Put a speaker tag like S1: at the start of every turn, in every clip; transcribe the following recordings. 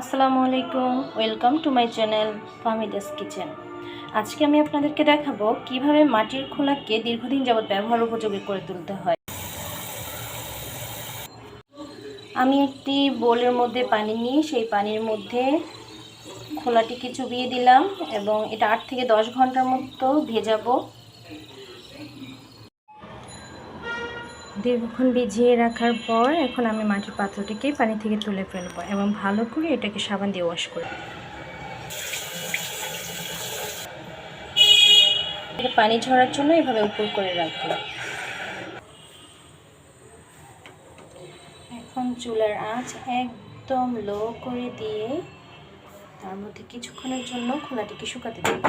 S1: আসসালামু আলাইকুম, welcome to my channel Fahmida's kitchen. আজকে আমি আপনাদেরকে দেখাবো কীভাবে মাটির খোলাকে দীর্ঘদিন যাবৎ ব্যবহার উপযোগী করে তুলতে হয়। আমি একটি বোলের মধ্যে পানি নিয়ে সেই পানির মধ্যে খোলাটিকে চুবিয়ে দিলাম এবং এটা আট থেকে দশ ঘণ্টার মতো ভেজাবো। দীর্ঘক্ষণ ভিজিয়ে রাখার পর এখন আমি মাটির পাত্রটিকে পানি থেকে তুলে ফেলব এবং ভালো করে এটাকে সাবান দিয়ে ওয়াশ করে এটা পানি ঝরার জন্য এভাবে উপর করে রাখব। এখন চুলার আঁচ একদম লো করে দিয়ে তার মধ্যে কিছুক্ষণের জন্য খোলাটিকে শুকাতে দেব।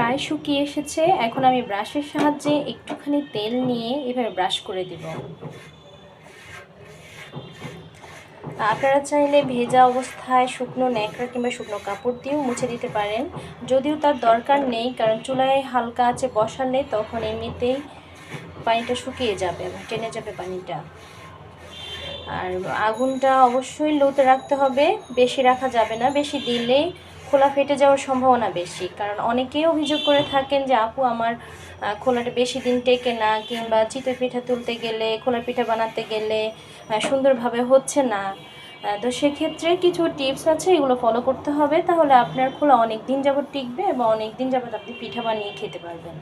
S1: প্রায় শুকিয়ে এসেছে। এখন আমি ব্রাশের সাহায্যে একটুখানি তেল নিয়ে এভাবে ব্রাশ করে দিব। আপনারা চাইলে ভেজা অবস্থায় শুকনো ন্যাকড়া কিংবা শুকনো কাপড় দিয়েও মুছে দিতে পারেন। যদিও তার দরকার নেই, কারণ চুলায় হালকা আছে বসালে তখন এমনিতেই পানিটা শুকিয়ে যাবে টেনে যাবে পানিটা। আর আগুনটা অবশ্যই লোতে রাখতে হবে। বেশি রাখা যাবে না। বেশি দিলেই খোলা ফেটে যাওয়ার সম্ভাবনা বেশি। কারণ অনেকেই অভিযোগ করে থাকেন যে, আপু, আমার খোলাটা বেশি দিন টেকে না। কিংবা চিতই পিঠা তুলতে গেলে খোলা পিঠা বানাতে গেলে সুন্দরভাবে হচ্ছে না। তো সেক্ষেত্রে কিছু টিপস আছে, এগুলো ফলো করতে হবে। তাহলে আপনার খোলা অনেক দিন যাবত টিকবে এবং অনেক দিন যাবত আপনি পিঠা বানিয়ে খেতে পারবেন।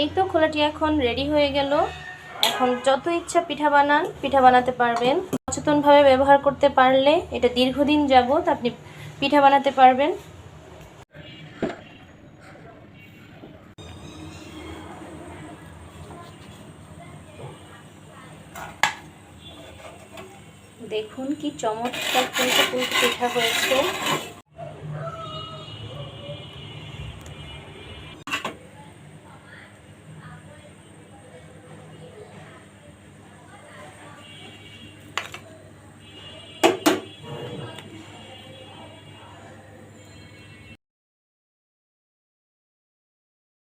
S1: এই তো খোলাটি এখন রেডি হয়ে গেল। এখন যত ইচ্ছা পিঠা বানান, পিঠা বানাতে পারবেন। সচেতনভাবে ব্যবহার করতে পারলে এটা দীর্ঘদিন যাবত আপনি পিঠা বানাতে পারবেন। দেখুন কি চমৎকার পিঠা হয়েছে।